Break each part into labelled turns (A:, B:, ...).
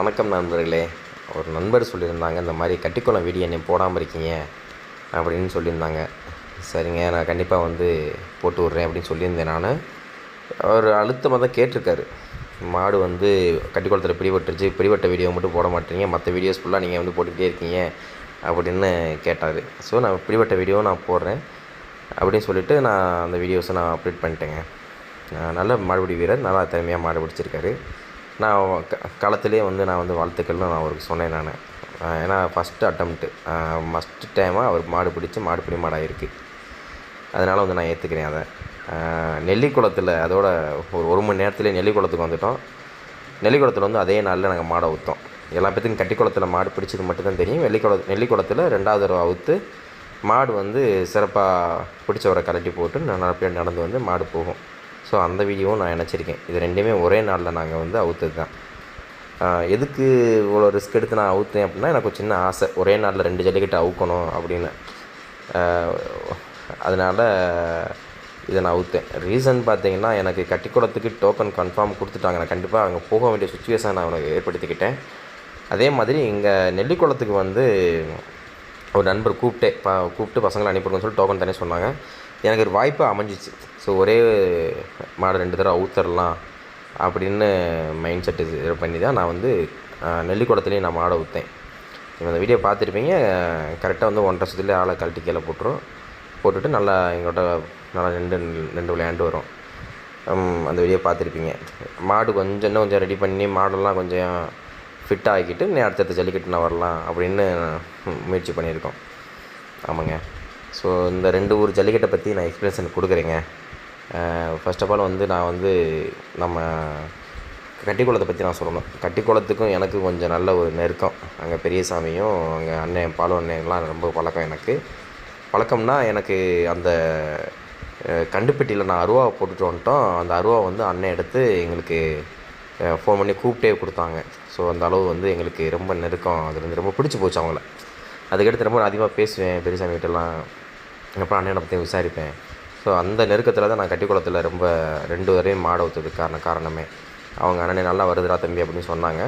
A: வணக்கம் நண்பர்களே. ஒரு நண்பர் சொல்லியிருந்தாங்க இந்த மாதிரி கட்டிக்குளம் வீடியோ நீ போடாமல் இருக்கீங்க அப்படின்னு சொல்லியிருந்தாங்க. சரிங்க நான் கண்டிப்பாக வந்து போட்டு விட்றேன் அப்படின்னு சொல்லியிருந்தேன் நான். அவர் அழுத்தமாக தான் கேட்டிருக்காரு. மாடு வந்து கட்டிக்குளத்தில் பிடிபட்டுருச்சு பிடிபட்ட வீடியோ மட்டும் போட மாட்டீங்க மற்ற வீடியோஸ் ஃபுல்லாக நீங்கள் வந்து போட்டுக்கிட்டே இருக்கீங்க அப்படின்னு கேட்டார். ஸோ நான் பிடிபட்ட வீடியோ நான் போடுறேன் அப்படின்னு சொல்லிவிட்டு நான் அந்த வீடியோஸை நான் அப்டேட் பண்ணிட்டேங்க. நல்ல மாடுபிடி வீரர் நல்லா திறமையாக மாடு பிடிச்சிருக்காரு. நான் க களத்துலேயே வந்து நான் வந்து வாழ்த்துக்கள்னு நான் அவருக்கு சொன்னேன் நான். ஏன்னா ஃபஸ்ட்டு அட்டம்ப்ட்டு ஃபஸ்ட்டு டைமாக அவர் மாடு பிடிச்சி மாடு பிடி மாடாக இருக்குது அதனால் வந்து நான் ஏற்றுக்கிறேன் அதை. நெல்லிக்குளத்தில் அதோட ஒரு ஒரு மணி நேரத்துலேயே நெல்லிக்குளத்துக்கு வந்துட்டோம். நெல்லிக்குளத்தில் வந்து அதே நாளில் நாங்கள் மாடை ஊற்றோம் எல்லா பேத்துக்கும் கட்டிக்குளத்தில் மாடு பிடிச்சது மட்டும்தான் தெரியும். வெள்ளிக்குள நெல்லிக்குளத்தில் ரெண்டாவது தடவை அவுத்து மாடு வந்து சிறப்பாக பிடிச்சவரை கலட்டி போட்டு நல்லபடியாக நடந்து வந்து மாடு போகும். ஸோ அந்த வீடியோவும் நான் நினச்சிருக்கேன். இது ரெண்டுமே ஒரே நாளில் நாங்கள் வந்து அவுத்தது தான் எதுக்கு இவ்வளோ ரிஸ்க் எடுத்து நான் அவுத்தேன் அப்படின்னா எனக்கு ஒரு சின்ன ஆசை. ஒரே நாளில் ரெண்டு ஜல்லிக்கட்டு அவுக்கணும் அப்படின்னு. அதனால் இதை நான் அவுத்தேன். ரீசன் பார்த்தீங்கன்னா எனக்கு கட்டிக்குளத்துக்கு டோக்கன் கன்ஃபார்ம் கொடுத்துட்டாங்க. நான் கண்டிப்பாக அங்கே போக வேண்டிய சுச்சுவேஷன் நான் உனக்கு ஏற்படுத்திக்கிட்டேன். அதே மாதிரி இங்கே நெல்லிக்குளத்துக்கு வந்து ஒரு நண்பர் கூப்பிட்டே ப கூப்பிட்டு பசங்களை அனுப்பிடுங்கன்னு சொல்லி டோக்கன் தானே சொன்னாங்க. எனக்கு ஒரு வாய்ப்பு அமைஞ்சிச்சு. ஸோ ஒரே மாடு ரெண்டு தடவை ஊத்தரலாம் அப்படின்னு மைண்ட் செட்டு இது பண்ணி தான் நான் வந்து நெல்லிக்கூடத்துலேயும் நான் மாடை ஊற்றேன் நீங்கள் அந்த வீடியோ பார்த்துருப்பீங்க. கரெக்டாக வந்து ஒன்றரை வருஷத்துலேயே ஆளை கழட்டி கீழே போட்டுரும். போட்டுட்டு நல்லா எங்கள்கிட்ட நல்லா ரெண்டு ரெண்டு விளையாண்டு வரும். அந்த வீடியோ பார்த்துருப்பீங்க. மாடு கொஞ்சம் இன்னும் கொஞ்சம் ரெடி பண்ணி மாடெல்லாம் கொஞ்சம் ஃபிட் ஆகிக்கிட்டு நீ அடுத்தடுத்த ஜல்லிக்கட்டு நான் வரலாம் அப்படின்னு முயற்சி பண்ணியிருக்கோம். ஆமாங்க. ஸோ இந்த ரெண்டு ஊர் ஜல்லிக்கட்டை பற்றி நான் எக்ஸ்பிளேஷன் கொடுக்குறேங்க. ஃபஸ்ட் ஆஃப் ஆல் வந்து நான் வந்து நம்ம கட்டிக்குளத்தை பற்றி நான் சொல்லணும். கட்டிக்குளத்துக்கும் எனக்கு கொஞ்சம் நல்ல ஒரு நெருக்கம். அங்கே பெரியசாமியும் அங்கே அண்ணன் பாலு அண்ணன்லாம் ரொம்ப பழக்கம் எனக்கு. பழக்கம்னா எனக்கு அந்த கண்டுப்பெட்டியில் நான் அருவாவை போட்டுட்டு வந்துட்டோம். அந்த அருவா வந்து அண்ணன் எடுத்து எங்களுக்கு ஃபோன் பண்ணி கூப்பிட்டே கொடுத்தாங்க. ஸோ அந்த அளவு வந்து எங்களுக்கு ரொம்ப நெருக்கம். அதுலேருந்து ரொம்ப பிடிச்சி போச்சு அவங்கள. அதுக்கடுத்து ரொம்ப நான் அதிகமாக பேசுவேன் பெரியசாமி கிட்டலாம். அப்புறம் அண்ணனை பற்றி விசாரிப்பேன். ஸோ அந்த நெருக்கத்தில் தான் நான் கட்டிக்குளத்தில் ரொம்ப ரெண்டு வரையும் மாட ஊற்றுறதுக்கு காரணம் காரணமே. அவங்க அண்ணனே நல்லா வருதுடா தம்பி அப்படின்னு சொன்னாங்க.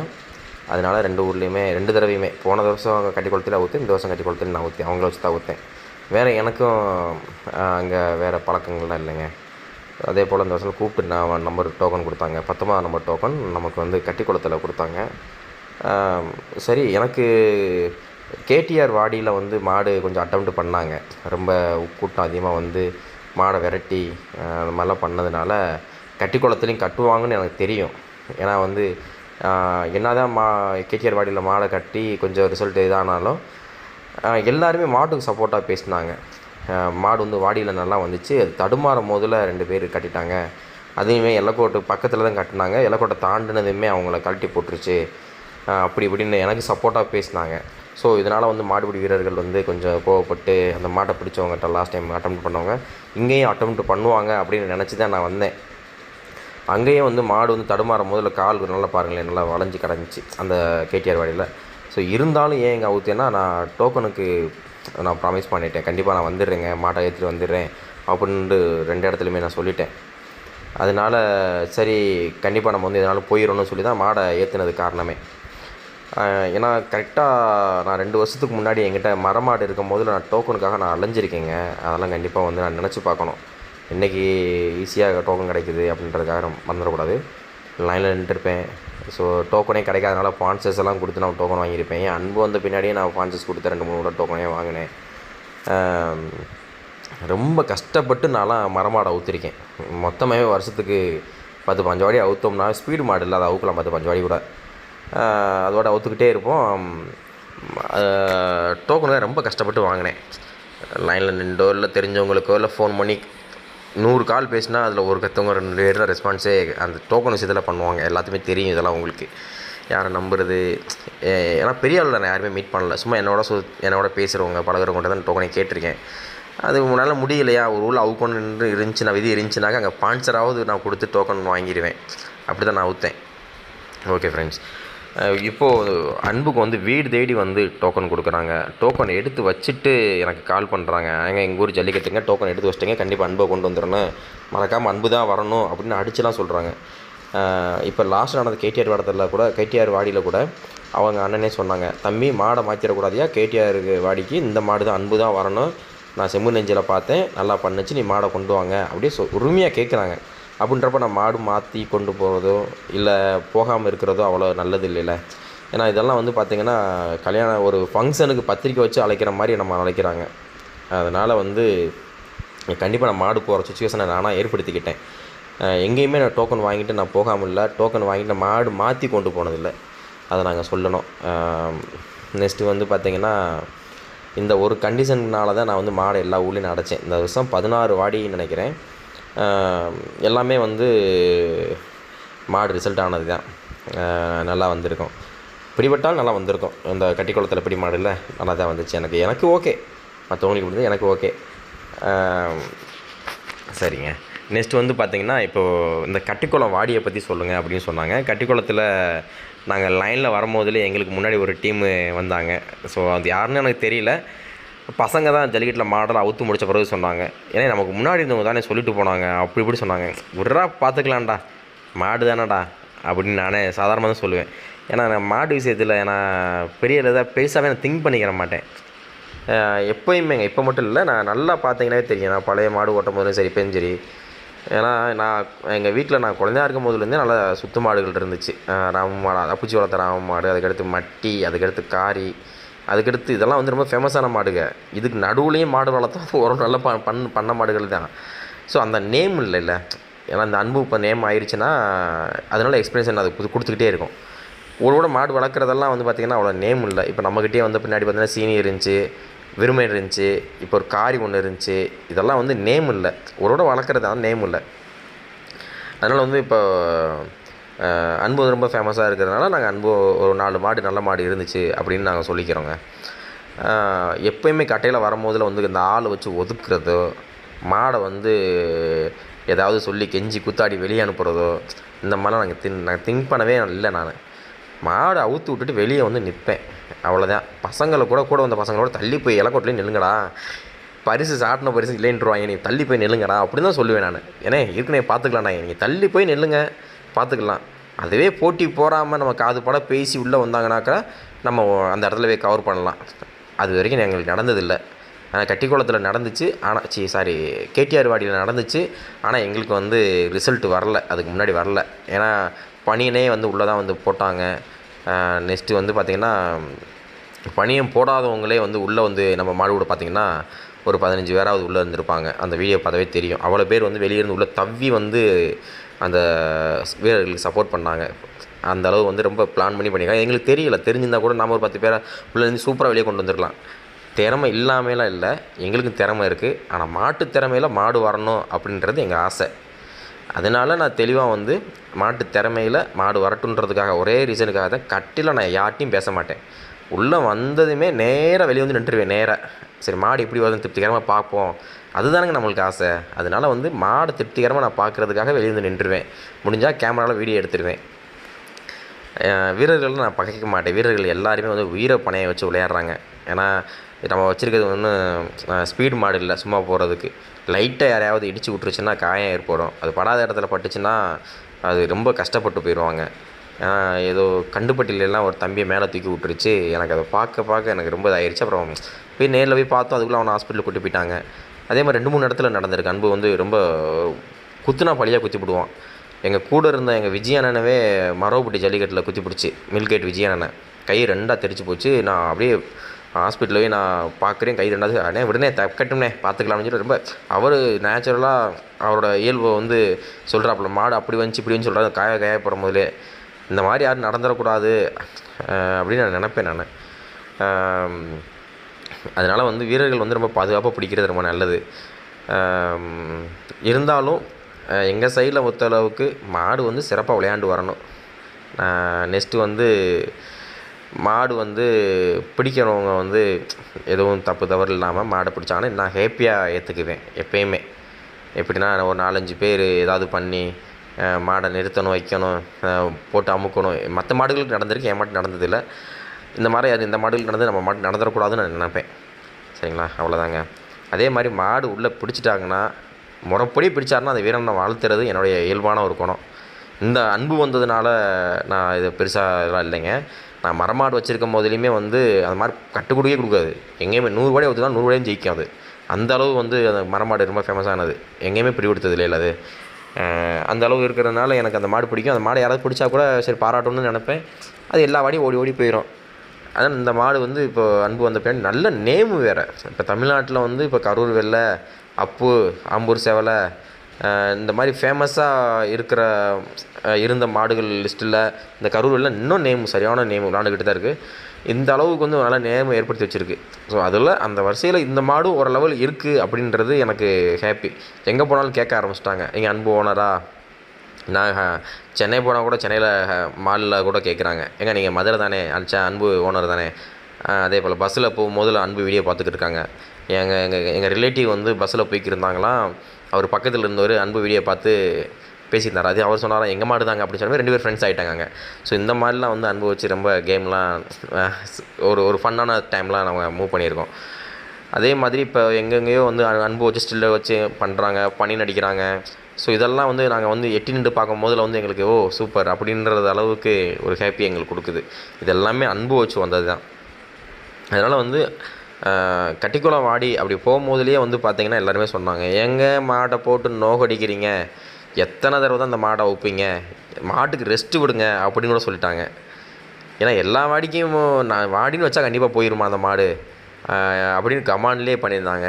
A: அதனால் ரெண்டு ஊர்லேயுமே ரெண்டு தடவையுமே போன வருஷம் அவங்க கட்டிக்குளத்தில் ஊற்றி இந்த வருஷம் கட்டிக்குளத்தில் நான் ஊற்றி அவங்கள வச்சு தான் ஊற்றேன் வேறு எனக்கும் அங்கே வேறு பழக்கங்கள்லாம் இல்லைங்க. அதே போல் இந்த வருஷம் கூப்பிட்டு நான் நம்பர் டோக்கன் கொடுத்தாங்க. பத்தொம்பதாம் நம்பர் டோக்கன் நமக்கு வந்து கட்டிக்குளத்தில் கொடுத்தாங்க. சரி எனக்கு கேடிஆர் வாடியில் வந்து மாடு கொஞ்சம் அட்டம்ப்ட் பண்ணாங்க. ரொம்ப கூட்டம் அதிகமாக வந்து மாடை விரட்டி அந்த மாதிரிலாம் பண்ணதுனால கட்டிக்குளத்துலேயும் கட்டுவாங்கன்னு எனக்கு தெரியும். ஏன்னா வந்து என்ன தான் மா கேடிஆர் வாடியில் மாடை கட்டி கொஞ்சம் ரிசல்ட் இதானாலும் எல்லாருமே மாட்டுக்கு சப்போர்ட்டாக பேசினாங்க. மாடு வந்து வாடியில் நல்லா வந்துச்சு. அது தடுமாறும் போதில் ரெண்டு பேர் கட்டிட்டாங்க. அதையுமே எல்லக்கோட்டு பக்கத்தில் தான் கட்டினாங்க. எல்லக்கோட்டை தாண்டினதுமே அவங்கள கழட்டி போட்டுருச்சு. அப்படி இப்படின்னு எனக்கு சப்போர்ட்டாக பேசினாங்க. ஸோ இதனால் வந்து மாடுபிடி வீரர்கள் வந்து கொஞ்சம் கோவப்பட்டு அந்த மாட்டை பிடிச்சவங்ககிட்ட லாஸ்ட் டைம் அட்டம் பண்ணவங்க இங்கேயும் அட்டம் பண்ணுவாங்க அப்படின்னு நினச்சி தான் நான் வந்தேன். அங்கேயும் வந்து மாடு வந்து தடுமாறும் முதல்ல கால் நல்லா பாருங்களேன் நல்லா வளைஞ்சி கிடந்துச்சு அந்த கேடிஆர் வாடியில் ஸோ இருந்தாலும் ஏன் எங்கள் அவுத்தேன்னா நான் டோக்கனுக்கு நான் ப்ராமிஸ் பண்ணிட்டேன். கண்டிப்பாக நான் வந்துடுறேங்க மாட்டை ஏற்றிட்டு வந்துடுறேன் அப்படின்ட்டு ரெண்டு இடத்துலையுமே நான் சொல்லிட்டேன். அதனால் சரி கண்டிப்பாக நம்ம வந்து இதனால் போயிடணும்னு சொல்லி தான் மாடை ஏற்றுனது காரணமே. ஏன்னா கரெக்டாக நான் ரெண்டு வருஷத்துக்கு முன்னாடி என்கிட்ட மரமாடு இருக்கும் போதில் நான் டோக்கனுக்காக நான் அலைஞ்சிருக்கேங்க. அதெல்லாம் கண்டிப்பாக வந்து நான் நினச்சி பார்க்கணும். இன்றைக்கி ஈஸியாக டோக்கன் கிடைக்குது அப்படின்றதுக்காக நான் வந்துடக்கூடாது லைனில் நின்றுருப்பேன் ஸோ டோக்கனே கிடைக்காதனால ஃபான்சஸ் எல்லாம் கொடுத்து நான் டோக்கன் வாங்கியிருப்பேன். என் அன்பு வந்த பின்னாடியே நான் ஃபான்சஸ் கொடுத்து ரெண்டு மூணு கூட டோக்கனே வாங்கினேன். ரொம்ப கஷ்டப்பட்டு நான்லாம் மரமாடை அவுத்திருக்கேன். மொத்தமாகவே வருஷத்துக்கு பத்து பஞ்சு வாடி அவுத்தோம்னா ஸ்பீடு மாடு இல்லை. அதை அவுக்கலாம் பத்து பஞ்சு வாடி கூட. அதோட அவுத்துக்கிட்டே இருப்போம். டோக்கனுக்காக ரொம்ப கஷ்டப்பட்டு வாங்கினேன். லைனில் நின்றோ இல்லை தெரிஞ்சவங்களுக்கோ இல்லை ஃபோன் பண்ணி நூறு கால் பேசினா அதில் ஒரு கத்தவங்க ரெண்டு பேர் தான் ரெஸ்பான்ஸே அந்த டோக்கன் விஷயத்தில் பண்ணுவாங்க. எல்லாத்துக்குமே தெரியும் இதெல்லாம் உங்களுக்கு. யாரை நம்புறது? ஏன்னா பெரிய ஆள் நான் யாருமே மீட் பண்ணல. சும்மா என்னோட சு என்னோட பேசுகிறவங்க பழகிறவங்கள்ட்ட தான் டோக்கனை கேட்டிருக்கேன். அது உன்னால் முடியலையா? ஒரு ஊரில் அவுக்கணுன்னு இருந்துச்சுன்னா விதி இருந்துச்சுனாக்கா அங்கே ஸ்பான்சராவது நான் கொடுத்து டோக்கன் வாங்கிடுவேன். அப்படி தான் நான் அவுத்தேன். ஓகே ஃப்ரெண்ட்ஸ் இப்போது அன்புக்கு வந்து வீடு தேடி வந்து டோக்கன் கொடுக்குறாங்க. டோக்கன் எடுத்து வச்சுட்டு எனக்கு கால் பண்ணுறாங்க ஏங்க எங்கள் ஊர் ஜல்லிக்கட்டுங்க டோக்கன் எடுத்து வச்சிட்டிங்க. கண்டிப்பாக அன்பை கொண்டு வந்துடணும். மறக்காமல் அன்பு தான் வரணும் அப்படின்னு அடிச்சுலாம் சொல்கிறாங்க இப்போ லாஸ்ட் நடந்த கேடிஆர் வாடத்தில் கூட கேடிஆர் வாடியில் கூட அவங்க அண்ணனே சொன்னாங்க. தம்பி மாடை மாற்றிடக்கூடாதியா கேடிஆருக்கு வாடிக்கு. இந்த மாடு தான் அன்பு தான் வரணும். நான் செம்மு நெஞ்சில் பார்த்தேன். நல்லா பண்ணுச்சு. நீ மாடை கொண்டு வாங்க. அப்படியே சொ உரிமையாக கேட்குறாங்க அப்படின்றப்ப நான் மாடு மாற்றி கொண்டு போகிறதோ இல்லை போகாமல் இருக்கிறதோ அவ்வளோ நல்லது இல்லைல்ல. ஏன்னா இதெல்லாம் வந்து பார்த்திங்கன்னா கல்யாணம் ஒரு ஃபங்க்ஷனுக்கு பத்திரிக்கை வச்சு அழைக்கிற மாதிரி நம்ம அழைக்கிறாங்க. அதனால் வந்து கண்டிப்பாக நான் மாடு போகிற சுச்சுவேஷனை நானாக ஏற்படுத்திக்கிட்டேன். எங்கேயுமே நான் டோக்கன் வாங்கிட்டு நான் போகாமல் இல்லை டோக்கன் வாங்கிட்டு நான் மாடு மாற்றி கொண்டு போனதில்லை. அதை நாங்கள் சொல்லணும். நெக்ஸ்ட்டு வந்து பார்த்திங்கன்னா இந்த ஒரு கண்டிஷன்னால தான் நான் வந்து மாடை எல்லா ஊர்லேயும் அடைச்சேன். இந்த வருஷம் பதினாறு வாடின்னு நினைக்கிறேன். எல்லாமே வந்து மாடு ரிசல்ட் ஆனது தான். நல்லா வந்திருக்கும். பிடிபட்டால் நல்லா வந்திருக்கும். இந்த கட்டிக்குளத்தில் பிடி மாடு இல்லை நல்லா தான் வந்துச்சு எனக்கு. எனக்கு ஓகே மற்றவங்களுக்கு கொடுத்தது எனக்கு ஓகே சரிங்க. நெக்ஸ்ட் வந்து பார்த்திங்கன்னா இப்போது இந்த கட்டிக்குளம் வாடியை பற்றி சொல்லுங்கள் அப்படின்னு சொன்னாங்க. கட்டிக்குளத்தில் நாங்கள் லைனில் வரும்போதில் எங்களுக்கு முன்னாடி ஒரு டீமு வந்தாங்க. ஸோ அது யாருன்னு எனக்கு தெரியல. பசங்க தான் ஜல்லிக்கட்டில் மாடலை அவுத்து முடிச்ச பிறகு சொன்னாங்க. ஏன்னா நமக்கு முன்னாடி இருந்தவங்க தானே சொல்லிட்டு போனாங்க. அப்படி இப்படி சொன்னாங்க. விட்றா பார்த்துக்கலாம்டா மாடு தானடா. அப்படின்னு நானே சாதாரணமாக தான் சொல்லுவேன். ஏன்னா நான் மாடு விஷயத்தில் நான் பெரிய இதாக பெருசாகவே நான் திங்க் பண்ணிக்கிற மாட்டேன். எப்போயுமேங்க இப்போ மட்டும் இல்லை நான் நல்லா பார்த்தீங்கன்னாவே தெரியும். நான் பழைய மாடு ஓட்டும் போதும் சரி இப்போயும் சரி. ஏன்னா நான் எங்கள் வீட்டில் நான் குழந்தையா இருக்கும் போதுலேருந்தே நல்லா சுத்து மாடுகள் இருந்துச்சு. ராம மாடு அப்புச்சி வளர்த்த ராம மாடு அதுக்கடுத்து மட்டி அதுக்கடுத்து காரி அதுக்கடுத்து இதெல்லாம் வந்து ரொம்ப ஃபேமஸான மாடுங்க. இதுக்கு நடுவுலேயும் மாடு வளர்த்தா அது ஒரு நல்ல ப பண் பண்ண மாடுகள் தான். ஸோ அந்த நேம் இல்லைல்ல ஏன்னா அந்த அன்பு இப்போ நேம் ஆயிடுச்சுன்னா அதனால எக்ஸ்பீரியன்ஸ் அது கொடுத்துக்கிட்டே இருக்கும். ஒரு கூட மாடு வளர்க்குறதெல்லாம் வந்து பார்த்திங்கன்னா அவ்வளோ நேம் இல்லை. இப்போ நம்மக்கிட்டே வந்து பின்னாடி பார்த்தீங்கன்னா சீனி இருந்துச்சு விருமை இருந்துச்சு இப்போ ஒரு காரி ஒன்று இருந்துச்சு. இதெல்லாம் வந்து நேம் இல்லை. ஒரு கூட வளர்க்குறது தான் நேம் இல்லை. அதனால் வந்து இப்போ அன்பு ரொம்ப ஃபேமஸாக இருக்கிறதுனால நாங்கள் அன்பு ஒரு நாலு மாடு நல்ல மாடு இருந்துச்சு அப்படின்னு நாங்கள் சொல்லிக்கிறோங்க. எப்போயுமே கட்டையில் வரும்போதில் வந்து இந்த ஆள் வச்சு ஒதுக்குறதோ மாடை வந்து ஏதாவது சொல்லி கெஞ்சி குத்தாடி வெளியே அனுப்புகிறதோ இந்த மாதிரிலாம் நாங்கள் தின் நாங்கள் திங்க் பண்ணவே இல்லை நான். மாடை அவுத்து விட்டுட்டு வெளியே வந்து நிற்பேன் அவ்வளோதான் பசங்களை கூட கூட வந்த பசங்களோட தள்ளி போய் இலக்கோட்டிலே நில்லுங்கடா. பரிசு சாட்டின பரிசு இல்லைன்றுவாங்க நீ தள்ளி போய் நில்லுங்கடா. அப்படின்னு தான் சொல்லுவேன் நான். ஏன்னா ஏற்கனவே பார்த்துக்கலாண்ணா நீங்கள் தள்ளி போய் நில்லுங்க. பார்த்துக்கலாம். அதுவே போட்டி போகாமல் நம்ம காது பட பேசி உள்ளே வந்தாங்கனாக்கா நம்ம அந்த இடத்துல போய் கவர் பண்ணலாம். அது வரைக்கும் எங்களுக்கு நடந்ததில்லை. ஆனால் கட்டிக்குளத்தில் நடந்துச்சு. ஆனால் சி சாரி கேடிஆர் வாடியில் நடந்துச்சு. ஆனால் எங்களுக்கு வந்து ரிசல்ட் வரல. அதுக்கு முன்னாடி வரல. ஏன்னா பனியனே வந்து உள்ளே தான் வந்து போட்டாங்க. நெக்ஸ்ட்டு வந்து பார்த்திங்கன்னா பனியம் போடாதவங்களே வந்து உள்ளே வந்து நம்ம மாடு கூட பார்த்திங்கன்னா ஒரு பதினஞ்சு பேராவது உள்ளே இருந்திருப்பாங்க. அந்த வீடியோ பார்த்தாவே தெரியும். அவ்வளோ பேர் வந்து வெளியே இருந்து உள்ளே தவ்வி வந்து அந்த வீரர்களுக்கு சப்போர்ட் பண்ணாங்க. அந்த அளவு வந்து ரொம்ப பிளான் பண்ணி பண்ணியிருக்காங்க. எங்களுக்கு தெரியல. தெரிஞ்சிருந்தால் கூட நம்ம ஒரு பத்து பேரை உள்ளே இருந்து சூப்பராக வெளியே கொண்டு வந்துடலாம் திறமை இல்லாமலாம் இல்லை. எங்களுக்கும் திறமை இருக்குது ஆனால் மாட்டு திறமையில் மாடு வரணும் அப்படின்றது எங்கள் ஆசை. அதனால நான் தெளிவாக வந்து மாட்டு திறமையில் மாடு வரட்டுன்றதுக்காக ஒரே ரீசனுக்காக தான் கட்டில நான் யார்ட்டையும் பேச மாட்டேன். உள்ளே வந்ததுமே நேராக வெளியே வந்து நின்றுடுவேன் நேராக சரி மாடு எப்படி வருதுன்னு திருப்திகரமாக பார்ப்போம். அதுதானங்க நம்மளுக்கு ஆசை. அதனால் வந்து மாடு திருப்திகரமாக நான் பார்க்குறதுக்காக வெளியே வந்து நின்றுடுவேன் முடிஞ்சால் கேமராவில் வீடியோ எடுத்துருவேன். வீரர்கள் நான் பகைக்க மாட்டேன். வீரர்கள் எல்லாருமே வந்து உயிரை பணையை வச்சு விளையாடுறாங்க. ஏன்னா நம்ம வச்சுருக்கிறது ஒன்றும் ஸ்பீடு மாடு இல்லை சும்மா போகிறதுக்கு லைட்டாக யாரையாவது இடிச்சு விட்டுருச்சுன்னா காயம் ஏற்படும் அது படாத இடத்துல பட்டுச்சுன்னா அது ரொம்ப கஷ்டப்பட்டு போயிடுவாங்க ஏன்னா ஏதோ கண்டுபட்டிலாம் ஒரு தம்பியை மேலே தூக்கி விட்டுருச்சு. எனக்கு அதை பார்க்க பார்க்க எனக்கு ரொம்ப இதாயிருச்சு. அப்புறம் போய் நேரில் போய் பார்த்தோம். அதுக்குள்ளே அவனை ஹாஸ்பிட்டலுக்கு கூட்டி போயிட்டாங்க. அதே மாதிரி ரெண்டு மூணு இடத்துல நடந்திருக்கு. அன்பு வந்து ரொம்ப குத்துனா பழியாக குத்தி விடுவான் எங்கள் கூட இருந்த எங்கள் விஜயானனவே மரவப்பட்டி ஜல்லிக்கட்டில் குத்தி பிடிச்சி. மில்கேட் விஜயானனை கை ரெண்டாக தெரிச்சு போச்சு. நான் அப்படியே ஹாஸ்பிட்டலே போய் நான் பார்க்குறேன் கை ரெண்டாவது அண்ணே விடனே தக்கட்டும்னே பார்த்துக்கலாம்னு சொல்லி ரொம்ப அவர் நேச்சுரலாக அவரோட இயல்பை வந்து சொல்கிறாப்புல மாடு அப்படி வந்துச்சு இப்படி வந்து சொல்கிறாரு காய காயப்படும் போதிலே இந்த மாதிரி யாரும் நடந்துடக்கூடாது அப்படின்னு நான் நினப்பேன் நான். அதனால் வந்து வீரர்கள் வந்து ரொம்ப பாதுகாப்பாக பிடிக்கிறது ரொம்ப நல்லது. இருந்தாலும் எங்கள் சைடில் பொறுத்த அளவுக்கு மாடு வந்து சிறப்பாக விளையாண்டு வரணும். நெக்ஸ்ட்டு வந்து மாடு வந்து பிடிக்கிறவங்க வந்து எதுவும் தப்பு தவறு இல்லாமல் மாடை பிடிச்சாங்கன்னா நான் ஹேப்பியாக ஏற்றுக்குவேன் எப்பயுமே. எப்படின்னா ஒரு நாலஞ்சு பேர் ஏதாவது பண்ணி மாடை நிறுத்தணும் வைக்கணும் போட்டு அமுக்கணும். மற்ற மாடுகளுக்கு நடந்திருக்கு என் மாட்டு நடந்ததில்லை. இந்த மாதிரி அது இந்த மாடுகள் நடந்து நம்ம மாடு நடந்துடக்கூடாதுன்னு நான் நினைப்பேன். சரிங்களா? அவ்வளோதாங்க அதே மாதிரி மாடு உள்ளே பிடிச்சிட்டாங்கன்னா முறைப்படி பிடிச்சாருன்னா அந்த வீரனை வாழ்த்துறது என்னுடைய இயல்பான ஒரு குணம். இந்த அன்பு வந்ததுனால நான் இது பெருசாக இதெல்லாம் இல்லைங்க. நான் மரமாடு வச்சுருக்கும் போதுலேயுமே வந்து அந்த மாதிரி கட்டுக்குடியே கொடுக்காது. எங்கேயுமே நூறு வாடி தான் நூறு ஜெயிக்கும் அது. அந்த அளவு வந்து அந்த மரமாடு ரொம்ப ஃபேமஸானது எங்கேயுமே பிடி கொடுத்தது இல்லை அது அந்த அளவு இருக்கிறதுனால எனக்கு அந்த மாடு பிடிக்கும். அந்த மாடு யாராவது பிடிச்சா கூட சரி பாராட்டணும்னு நினைப்பேன். அது எல்லா வாடியும் ஓடி ஓடி போயிடும் அதான் இந்த மாடு வந்து இப்போ அன்பு வந்த பின்னாடி நல்ல நேமு வேறு. இப்போ தமிழ்நாட்டில் வந்து இப்போ கரூர் வெள்ளை அப்பு ஆம்பூர் செவலை இந்த மாதிரி ஃபேமஸாக இருக்கிற இருந்த மாடுகள் லிஸ்ட்டில் இந்த கரூர் வெள்ளை இன்னும் நேம் சரியான நேம் விளாண்டுக்கிட்டு தான் இருக்குது இந்த அளவுக்கு வந்து நல்ல நேம் ஏற்படுத்தி வச்சுருக்கு. ஸோ அதில் அந்த வரிசையில் இந்த மாடும் ஒரு லெவல் இருக்குது அப்படின்றது எனக்கு ஹாப்பி எங்கே போனாலும் கேட்க ஆரம்பிச்சிட்டாங்க. நீங்கள் அன்பு ஓனரா நான் சென்னை போனால் கூட சென்னையில் மாலில் கூட கேட்குறாங்க ஏங்க நீங்கள் மதுரை தானே? அச்சா அன்பு ஓனர் தானே? அதே போல் பஸ்ஸில் போகும்போது அன்பு வீடியோ பார்த்துக்கிட்டு இருக்காங்க. எங்கள் எங்கள் எங்கள் ரிலேட்டிவ் வந்து பஸ்ஸில் போய்க்கிருந்தாங்களாம் அவர் பக்கத்தில் இருந்தவர் அன்பு வீடியோ பார்த்து பேசியிருந்தார். அது அவர் சொன்னாராம் எங்கள் மாடு தாங்க? அப்படின்னு சொல்லி ரெண்டு பேர் ஃப்ரெண்ட்ஸ் ஆகிட்டாங்க ஸோ இந்த மாதிரிலாம் வந்து அன்பு வச்சு ரொம்ப கேம்லாம் ஒரு ஒரு ஃபன்னான டைம்லாம் நம்ம மூவ் பண்ணியிருக்கோம். அதே மாதிரி இப்போ எங்கெங்கேயோ வந்து அ- அன்பு வச்சு ஸ்டில்லை வச்சு பண்ணுறாங்க பண்ணி நடிக்கிறாங்க. ஸோ இதெல்லாம் வந்து நாங்கள் வந்து எட்டி நின்று பார்க்கும் போதில் வந்து எங்களுக்கு ஓ சூப்பர் அப்படின்றது அளவுக்கு ஒரு ஹாப்பி எங்களுக்கு கொடுக்குது. இது எல்லாமே அன்பு வச்சு வந்தது தான் அதனால் வந்து கட்டிக்குளம் வாடி அப்படி போகும்போதுலேயே வந்து பார்த்தீங்கன்னா எல்லாருமே சொன்னாங்க எங்கே மாட்டை போட்டு நோகடிக்கிறீங்க எத்தனை தடவை தான் அந்த மாடை வைப்பீங்க மாட்டுக்கு ரெஸ்ட்டு விடுங்க அப்படின்னு கூட சொல்லிட்டாங்க. ஏன்னா எல்லா வாடிக்கும் நான் வாடின்னு வச்சா கண்டிப்பாக போயிருமா அந்த மாடு? அப்படின்னு கமாண்ட்லேயே பண்ணியிருந்தாங்க.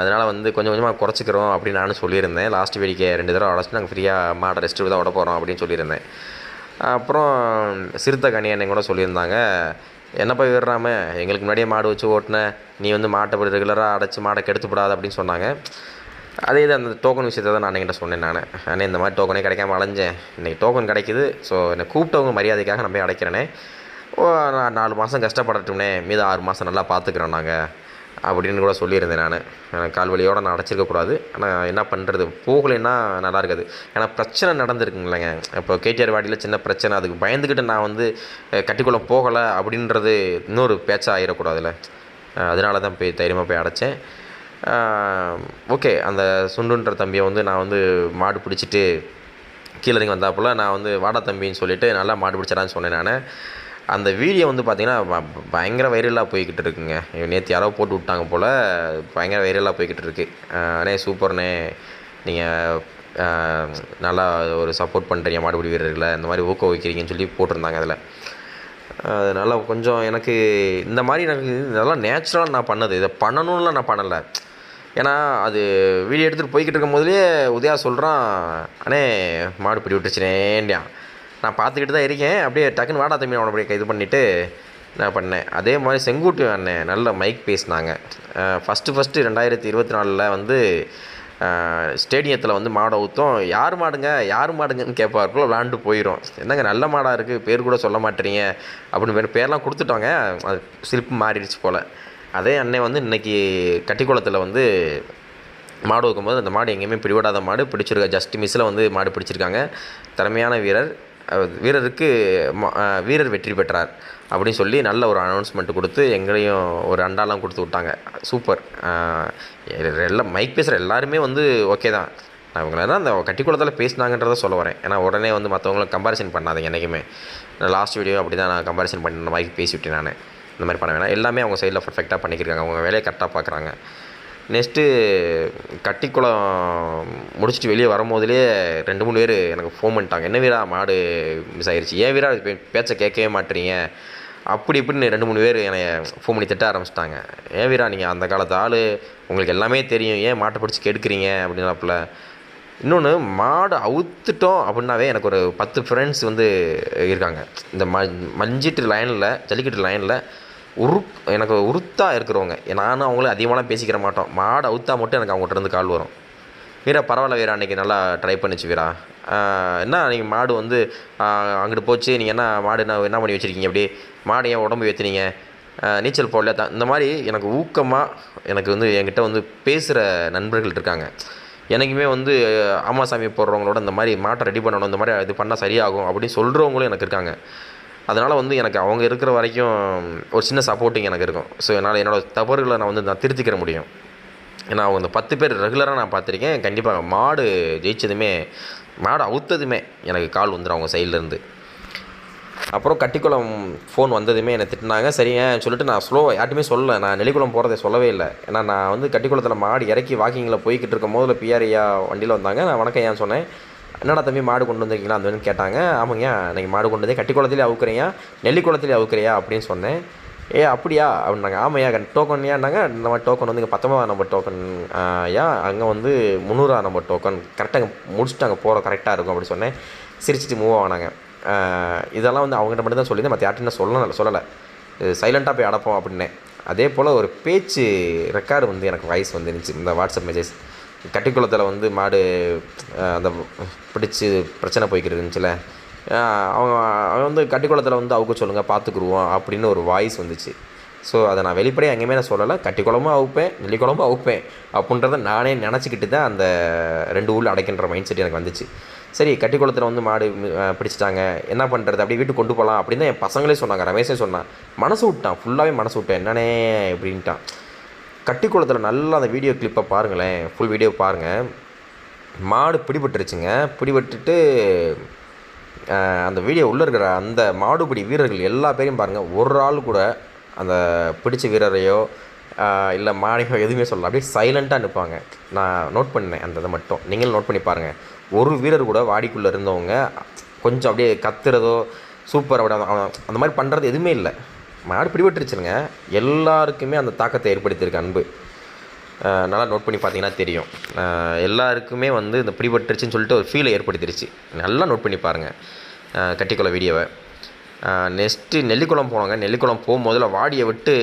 A: அதனால் வந்து கொஞ்சம் கொஞ்சமாக குறைச்சிக்கிறோம் அப்படின்னு நானும் சொல்லியிருந்தேன். லாஸ்ட் வேடிக்கை ரெண்டு தடவை அடைச்சிட்டு நாங்கள் ஃப்ரீயாக மாடை ரெஸ்ட் தான் விட போகிறோம் அப்படின்னு சொல்லியிருந்தேன். அப்புறம் சிறுத்தை கணியண்ணன் கூட சொல்லியிருந்தாங்க என்னப்பா விடுறாம எங்களுக்கு முன்னாடியே மாடு வச்சு ஓட்டின. நீ வந்து மாட்டை ரெகுலராக அடைச்சி மாடை கெடுத்துப்படாத அப்படின்னு சொன்னாங்க. அதே இது அந்த டோக்கன் விஷயத்தை தான் நான் என்கிட்ட சொன்னேன் நான். அண்ணே இந்த மாதிரி டோக்கனே கிடைக்காம அலைஞ்சேன். இன்றைக்கி டோக்கன் கிடைக்குது. ஸோ என்னை கூப்பிட்டவங்க மரியாதைக்காக நான் போய் அடைக்கிறேனே. நான் நாலு மாதம் கஷ்டப்படட்டும்னே. மீது ஆறு மாதம் நல்லா பார்த்துக்குறோம் நாங்கள் அப்படின்னு கூட சொல்லியிருந்தேன் நான். கால் வலியோடு நான் அடைச்சிருக்கக்கூடாது ஆனால் என்ன பண்ணுறது போகலைன்னா நல்லா இருக்காது. ஏன்னா பிரச்சனை நடந்திருக்குங்களேங்க இப்போ கேடிஆர் வாடியில் சின்ன பிரச்சனை. அதுக்கு பயந்துக்கிட்டு நான் வந்து கட்டிக்குள்ளே போகலை அப்படின்றது இன்னொரு பேச்சாக ஆகிடக்கூடாதுல்ல அதனால தான் போய் தைரியமாக போய் அடைச்சேன். ஓகே. அந்த சுண்டுன்ற தம்பியை வந்து நான் வந்து மாடு பிடிச்சிட்டு கீழே இறங்கி வந்தாப்புல நான் வந்து வாடா தம்பின்னு சொல்லிவிட்டு நல்லா மாடு பிடிச்சடான்னு சொன்னேன் நான். அந்த வீடியோ வந்து பார்த்திங்கன்னா பயங்கர வைரலாக போய்கிட்டு இருக்குங்க. நேற்று யாரோ போட்டு விட்டாங்க போல் பயங்கர வைரலாக போய்கிட்டு இருக்கு. அண்ணே சூப்பர்ண்ணே நீங்கள் நல்லா ஒரு சப்போர்ட் பண்ணுறீங்க மாடுபிடி வீரர்களை. இந்த மாதிரி ஊக்குவிக்கிறீங்கன்னு சொல்லி போட்டிருந்தாங்க அதில். அதனால் கொஞ்சம் எனக்கு இந்த மாதிரி எனக்கு இதெல்லாம் நேச்சுரலாக நான் பண்ணது. இதை பண்ணணும்லாம் நான் பண்ணலை. ஏன்னா அது வீடியோ எடுத்துகிட்டு போய்கிட்டு இருக்கும் போதுலேயே உதயா சொல்கிறான் அண்ணே மாடு பிடி விட்டுச்சுனேண்டியா நான் பார்த்துக்கிட்டு தான் இருக்கேன். அப்படியே டக்குன்னு வாடா தம்பி அவனை அப்படியே இது பண்ணிவிட்டு நான் பண்ணேன். அதே மாதிரி செங்குட்டி அண்ணன் நல்ல மைக் பேசினாங்க. ஃபஸ்ட்டு ஃபஸ்ட்டு ரெண்டாயிரத்தி இருபத்தி நாலில் வந்து ஸ்டேடியத்தில் வந்து மாடை ஊற்றும் யார் மாடுங்க? யார் மாடுங்கன்னு கேட்பாருக்குள்ள விளாண்டு போயிடும் என்னங்க நல்ல மாடாக இருக்குது பேர் கூட சொல்ல மாட்டேறீங்க அப்படின்னு பேர் பேர்லாம் கொடுத்துட்டோங்க. அது சிரிப்பு மாறிடுச்சு போல். அதே அண்ணன் வந்து இன்னைக்கு கட்டிக்குளத்தில் வந்து மாடு வைக்கும்போது அந்த மாடு எங்கேயுமே பிடிபடாத மாடு. பிடிச்சிருக்க ஜஸ்ட் மிஸ்ஸில் வந்து மாடு பிடிச்சிருக்காங்க. திறமையான வீரர். வீரருக்கு ம- வீரர் வெற்றி பெற்றார் அப்படின்னு சொல்லி நல்ல ஒரு அனௌன்ஸ்மெண்ட் கொடுத்து எங்களையும் ஒரு அண்டாலாம் கொடுத்து விட்டாங்க. சூப்பர் எல்லாம் மைக் பேசுகிற எல்லாருமே வந்து ஓகே தான். நான் இவங்களெல்லாம் அந்த கட்டிக்குளத்தில் பேசினாங்கன்றத சொல்ல வரேன். ஏன்னா உடனே வந்து மற்றவங்களும் கம்பாரிசன் பண்ணாதீங்க என்றைக்குமே லாஸ்ட் வீடியோ அப்படி தான் நான் கம்பாரிசன் பண்ணி மைக் பேசிவிட்டேன் நான். இந்த மாதிரி பண்ண வேணாம். எல்லாமே அவங்க சைடில் பர்ஃபெக்டாக பண்ணிக்கிருக்காங்க. அவங்க வேலையை கரெக்டாக பார்க்குறாங்க நெக்ஸ்ட்டு கட்டிக்குளம் முடிச்சுட்டு வெளியே வரும்போதுலேயே ரெண்டு மூணு பேர் எனக்கு ஃபோன் பண்ணிட்டாங்க. என்ன வீரா மாடு மிஸ் ஆகிடுச்சு ஏன் வீரா பே- பேச்சை கேட்கவே மாட்டீங்க அப்படி இப்படின்னு ரெண்டு மூணு பேர் என்னை ஃபோன் பண்ணி திட்ட ஆரம்பிச்சிட்டாங்க. ஏன் வீரா நீங்கள் அந்த காலத்து ஆள். உங்களுக்கு எல்லாமே தெரியும். ஏன் மாட்டை பிடிச்சி கெடுக்குறீங்க? அப்படின்னாப்புல. இன்னொன்று மாடு அவுத்துட்டோம் அப்படின்னாவே எனக்கு ஒரு பத்து ஃப்ரெண்ட்ஸ் வந்து இருக்காங்க. இந்த ம மஞ்சிட்டு லைனில் ஜல்லிக்கட்டு லைனில் உரு எனக்கு உருத்தாக இருக்கிறவங்க. நானும் அவங்களும் அதிகமாகலாம் பேசிக்கிற மாட்டோம். மாடு அவுத்தா மட்டும் எனக்கு அவங்ககிட்ட இருந்து கால் வரும். வீரா பரவாயில்ல வீரா அன்றைக்கி நல்லா ட்ரை பண்ணிச்சு வீரா. என்ன நீங்கள் மாடு வந்து அங்கிட்டு போச்சு. நீங்கள் என்ன மாடு என்ன என்ன பண்ணி வச்சுருக்கீங்க அப்படி? மாடு ஏன் உடம்பு ஏற்றுனீங்க நீச்சல் போடல. த இந்த மாதிரி எனக்கு ஊக்கமாக எனக்கு வந்து என்கிட்ட வந்து பேசுகிற நண்பர்கள் இருக்காங்க. எனக்குமே வந்து ஆமாசாமி போடுறவங்களோட இந்த மாதிரி மாட்டை ரெடி பண்ணணும் இந்த மாதிரி இது பண்ணால் சரியாகும் அப்படின்னு சொல்கிறவங்களும் எனக்கு இருக்காங்க. அதனால் வந்து எனக்கு அவங்க இருக்கிற வரைக்கும் ஒரு சின்ன சப்போர்ட்டிங் எனக்கு இருக்கும். ஸோ என்னால் என்னோடய தவறுகளை நான் வந்து நான் திருத்திக்கிற முடியும். ஏன்னா அவங்க இந்த பத்து பேர் ரெகுலராக நான் பார்த்துருக்கேன். கண்டிப்பாக மாடு ஜெயித்ததுமே மாடு அவுத்ததுமே எனக்கு கால் வந்துடும் அவங்க சைட்லேருந்து அப்புறம் கட்டிக்குளம் ஃபோன் வந்ததுமே என்னை திட்டினாங்க. சரிங்க சொல்லிட்டு நான் ஸ்லோ யார்ட்டுமே சொல்லலை. நான் நெல்லிக்குளம் போகிறதை சொல்லவே இல்லை. ஏன்னா நான் வந்து கட்டிக்குளத்தில் மாடு இறக்கி வாக்கிங்கில் போய்கிட்டு இருக்கும் போதில் பிஆர்ஐயா வண்டியில் வந்தாங்க. நான் வணக்கம் ஏன் சொன்னேன். என்னடா தம்பி மாடு கொண்டு வந்திருக்கீங்களா? அந்த கேட்டாங்க. ஆமாங்க நீங்கள் மாடு கொண்டு வந்து கட்டிக்குளத்துலேயே அவுக்குறியா நெல்லிக்குளத்துலேயே அவுக்குறியா அப்படின்னு சொன்னேன். ஏ அப்படியா? அப்படின்னாங்க. ஆமாய்யா டோக்கன் ஏன்னாங்க இந்த மாதிரி டோக்கன் வந்து இங்கே பத்தொம்பதாம் நம்பர் டோக்கன் ஐயா. அங்கே வந்து முந்நூறாம் நம்பர் டோக்கன் கரெக்டாக முடிச்சுட்டு அங்கே போகிற கரெக்டாக இருக்கும் அப்படி சொன்னேன். சிரிச்சிட்டு மூவ் ஆனாங்க. இதெல்லாம் வந்து அவங்ககிட்ட மட்டும் தான் சொல்லியிருந்தேன். மற்ற யார்ட்டும் சொல்லலை சொல்லலை. சைலண்ட்டாக போய் அடப்போம் அப்படின்னேன். அதே போல் ஒரு பேச்சு ரெக்கார்டு வந்து எனக்கு வாய்ஸ் வந்துருந்துச்சு இந்த வாட்ஸ்அப் மெசேஜ் கட்டிக்குளத்தில் வந்து மாடு அந்த பிடிச்சி பிரச்சனை போய்க்கிட்டு இருந்துச்சுல. அவங்க அவன் வந்து கட்டிக்குளத்தில் வந்து அவுக்க சொல்லுங்கள் பார்த்துக்குருவோம் அப்படின்னு ஒரு வாய்ஸ் வந்துச்சு. ஸோ அதை நான் வெளிப்படையாக எங்கேயுமே நான் சொல்லலை. கட்டிக்குளமும் அவுப்பேன் நெல்லிக்குளமும் அவுப்பேன் அப்படின்றத நானே நினச்சிக்கிட்டு தான் அந்த ரெண்டு ஊரில் அடைக்கின்ற மைண்ட் செட் எனக்கு வந்துச்சு. சரி கட்டிக்குளத்தில் வந்து மாடு பிடிச்சிட்டாங்க. என்ன பண்ணுறது அப்படியே வீட்டுக்கு கொண்டு போகலாம் அப்படின்னு தான் என் பசங்களே சொன்னாங்க. ரமேஷே சொன்னான். மனசு விட்டான். ஃபுல்லாகவே மனசு விட்டேன். என்னனே அப்படின்ட்டான். கட்டிக்குளத்தில் நல்லா அந்த வீடியோ கிளிப்பை பாருங்களேன். ஃபுல் வீடியோ பாருங்கள் மாடு பிடிபட்டுருச்சுங்க. பிடிபட்டுட்டு அந்த வீடியோ உள்ளே இருக்கிற அந்த மாடுபிடி வீரர்கள் எல்லா பேரையும் பாருங்கள் ஒரு ஆள் கூட அந்த பிடிச்ச வீரரையோ இல்லை மாடையோ எதுவுமே சொல்லலாம் அப்படியே சைலண்ட்டாக நிற்பாங்க நான் நோட் பண்ணேன் அந்த இதை மட்டும். நீங்களும் நோட் பண்ணி பாருங்கள் ஒரு வீரர் கூட வாடிக்குள்ளே இருந்தவங்க கொஞ்சம் அப்படியே கத்துறதோ சூப்பர் அப்படி அந்த மாதிரி பண்ணுறது எதுவுமே இல்லை. மாடு பிடிபட்டுருச்சுங்க எல்லாருக்குமே அந்த தாக்கத்தை ஏற்படுத்தியிருக்கு அன்பு. நல்லா நோட் பண்ணி பார்த்தீங்கன்னா தெரியும். எல்லாருக்குமே வந்து இந்த பிடிபட்டுருச்சுன்னு சொல்லிட்டு ஒரு ஃபீலை ஏற்படுத்திருச்சு. நல்லா நோட் பண்ணி பாருங்கள் கட்டிக்குளம் வீடியோவை. நெக்ஸ்ட்டு நெல்லிக்குளம் போனாங்க. நெல்லிக்குளம் போகும்போதில் வாடியை விட்டு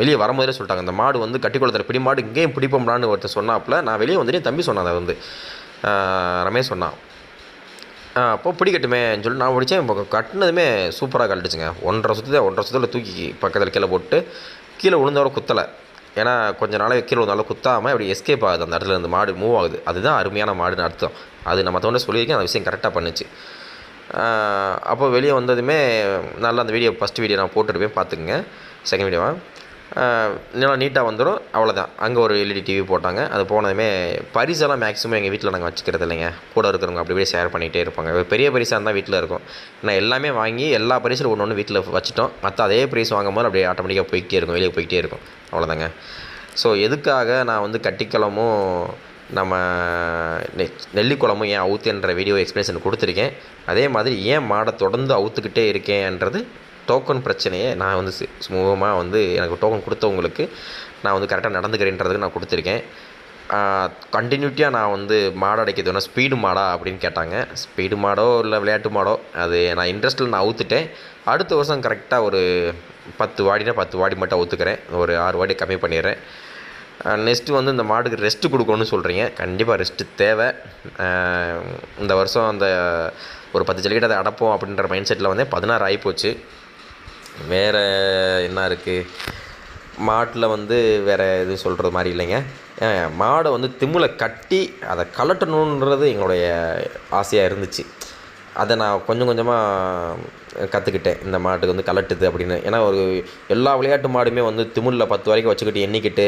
A: வெளியே வரும்போதே சொல்லிட்டாங்க. இந்த மாடு வந்து கட்டிக்குளத்தில் பிடி மாடு இங்கேயும் பிடிப்போம்லான்னு ஒருத்தர் சொன்னாப்புல. நான் வெளியே வந்துட்டு தம்பி சொன்னேன். அதை வந்து ரமேஷ் சொன்னான். அப்போ பிடிக்கட்டுமேன்னு சொல்லி நான் பிடிச்சேன். இப்போ கட்டினதுமே சூப்பராக கழட்டுச்சுங்க. ஒன்றரை சுற்றி ஒன்றரை சுற்றில் தூக்கி பக்கத்தில் கீழே போட்டு கீழே விழுந்தவரை குத்தலை. ஏன்னா கொஞ்ச நாளாக கீழே விழுந்தாலும் குத்தாமல் அப்படி எஸ்கேப் ஆகுது. அந்த இடத்துல இருந்து மாடு மூவ் ஆகுது. அதுதான் அருமையான மாடுன்னு அர்த்தம். அது நம்ம மற்றவங்க சொல்லியிருக்கேன். அந்த விஷயம் கரெக்டாக பண்ணுச்சு. அப்போ வெளியே வந்ததுமே நல்லா அந்த வீடியோ ஃபஸ்ட் வீடியோ நான் போட்டுருப்பேன். பார்த்துக்குங்க. செகண்ட் வீடியோவா நல்லா நீட்டாக வந்துடும் அவ்வளோதான் அங்கே ஒரு எல்இடி டிவி போட்டாங்க. அது போனதுமே பரிசெல்லாம் மேக்ஸிமம் எங்கள் வீட்டில் நாங்கள் வச்சுக்கிறது இல்லைங்க. கூட இருக்கிறவங்க அப்படி அப்படியே ஷேர் பண்ணிகிட்டே இருப்பாங்க. பெரிய பரிசாக இருந்தால் வீட்டில் இருக்கும். நான் எல்லாமே வாங்கி எல்லா பரிசும் ஒன்று ஒன்று வீட்டில் வச்சுட்டோம். மற்ற அதே ப்ரைஸ் வாங்கும்போது அப்படியே ஆட்டோமேட்டிக்காக போய்கிட்டே இருக்கும். வெளியே போய்கிட்டே இருக்கும். அவ்வளோதாங்க ஸோ எதுக்காக நான் வந்து கட்டிக்கிழமும் நம்ம நெ நெல்லிக்குளமும் ஏன் அவுத்துன்ற வீடியோ எக்ஸ்பிளேஷன் கொடுத்துருக்கேன். அதே மாதிரி ஏன் மாடை தொடர்ந்து அவுத்துக்கிட்டே இருக்கேன்றது டோக்கன் பிரச்சனையை நான் வந்து சுமூகமாக வந்து எனக்கு டோக்கன் கொடுத்தவங்களுக்கு நான் வந்து கரெக்டாக நடந்துக்கிறேன்றதுக்கு நான் கொடுத்துருக்கேன். கண்டினியூட்டியாக நான் வந்து மாடு அடைக்கிறது வேணால் ஸ்பீடு மாடா அப்படின்னு கேட்டாங்க. ஸ்பீடு மாடோ இல்லை விளையாட்டு மாடோ அது நான் இன்ட்ரெஸ்ட்டில் நான் அவுத்துட்டேன். அடுத்த வருஷம் கரெக்டாக ஒரு பத்து வாடினா பத்து வாடி மட்டும் அவுத்துக்கிறேன். ஒரு ஆறு வாடி கம்மி பண்ணிடுறேன். நெக்ஸ்ட்டு வந்து இந்த மாடுக்கு ரெஸ்ட்டு கொடுக்கணும்னு சொல்கிறீங்க கண்டிப்பாக ரெஸ்ட்டு தேவை. இந்த வருஷம் அந்த ஒரு பத்து ஜல்லிக்கட்டு அதை அடப்போம் அப்படின்ற மைண்ட் செட்டில் வந்து பதினாறு ஆகிப்போச்சு வேறு என்ன இருக்குது மாட்டில் வந்து வேறு எதுவும் சொல்கிறது மாதிரி இல்லைங்க. மாடை வந்து திமுல கட்டி அதை கலட்டணுன்றது எங்களுடைய ஆசையாக இருந்துச்சு. அதை நான் கொஞ்சம் கொஞ்சமாக கற்றுக்கிட்டேன் இந்த மாட்டுக்கு வந்து கலட்டுது அப்படின்னு. ஏன்னா ஒரு எல்லா விளையாட்டு மாடுமே வந்து திமுலில் பத்து வரைக்கும் வச்சுக்கிட்டு எண்ணிக்கிட்டு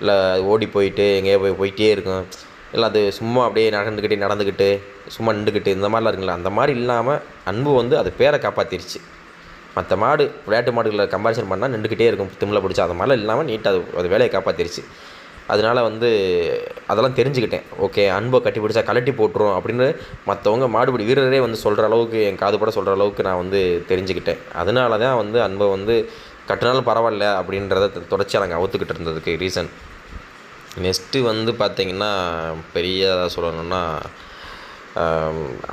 A: இல்லை ஓடி போயிட்டு எங்கேயோ போய் போயிட்டே இருக்கும். இல்லை அது சும்மா அப்படியே நடந்துக்கிட்டே நடந்துக்கிட்டு சும்மா நின்றுக்கிட்டு இந்த மாதிரிலாம் இருக்குங்களா? அந்த மாதிரி இல்லாமல் அன்பு வந்து அது பேரை காப்பாற்றிருச்சு மற்ற மாடு விளையாட்டு மாடுகளை கம்பேரிசன் பண்ணால் நின்றுக்கிட்டே இருக்கும் திமில பிடிச்சா. அந்த மாதிரிலாம் இல்லாமல் நீட்டாக அது அது வேலையை காப்பாற்றிருச்சு அதனால் வந்து அதெல்லாம் தெரிஞ்சுக்கிட்டேன். ஓகே அன்பை கட்டி பிடிச்சா கலட்டி போட்டுரும் அப்படின்னு மற்றவங்க மாடுபிடி வீரரே வந்து சொல்கிற அளவுக்கு என் காது பட சொல்கிற அளவுக்கு நான் வந்து தெரிஞ்சுக்கிட்டேன். அதனால தான் வந்து அன்பை வந்து கட்டினாலும் பரவாயில்ல அப்படின்றத தொடர்ச்சியாக நாங்கள் அவுத்துக்கிட்டு இருந்ததுக்கு ரீசன் நெக்ஸ்ட்டு வந்து பார்த்திங்கன்னா பெரியதாக சொல்லணும்னா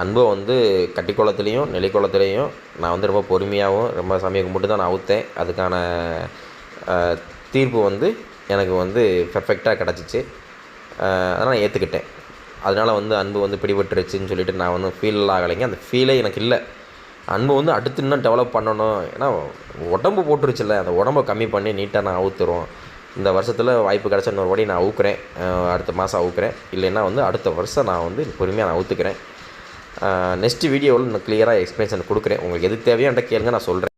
A: அன்பை வந்து கட்டிக்குளத்துலேயும் நெல்லிக்குளத்துலேயும் நான் வந்து ரொம்ப பொறுமையாகவும் ரொம்ப சாமியை கும்பிட்டு தான் நான் அவுத்தேன். அதுக்கான தீர்ப்பு வந்து எனக்கு வந்து பெர்ஃபெக்டாக கிடச்சிச்சு. அதனால் நான் ஏற்றுக்கிட்டேன் அதனால் வந்து அன்பு வந்து பிடிபட்டுருச்சுன்னு சொல்லிட்டு நான் வந்து ஃபீல் ஆகலைங்க. அந்த ஃபீலே எனக்கு இல்லை. அன்பு வந்து அடுத்து இன்னும் டெவலப் பண்ணணும். ஏன்னா உடம்பு போட்டுருச்சுல்ல. அந்த உடம்பை கம்மி பண்ணி நீட்டாக நான் அவுத்துருவோம். இந்த வருஷத்தில் வாய்ப்பு கிடச்சா இன்னொரு நான் அவுக்குறேன் அடுத்த மாதம் அவுக்குறேன் இல்லைன்னா வந்து அடுத்த வருஷம் நான் வந்து பொறுமையாக நான் அவுத்துக்கிறேன் நெக்ஸ்ட் வீடியோவில் நான் கிளியராக எக்ஸ்பிளேஷன் கொடுக்குறேன். உங்களுக்கு எது தேவையோ என்கிட்ட கேளுங்க நான் சொல்கிறேன்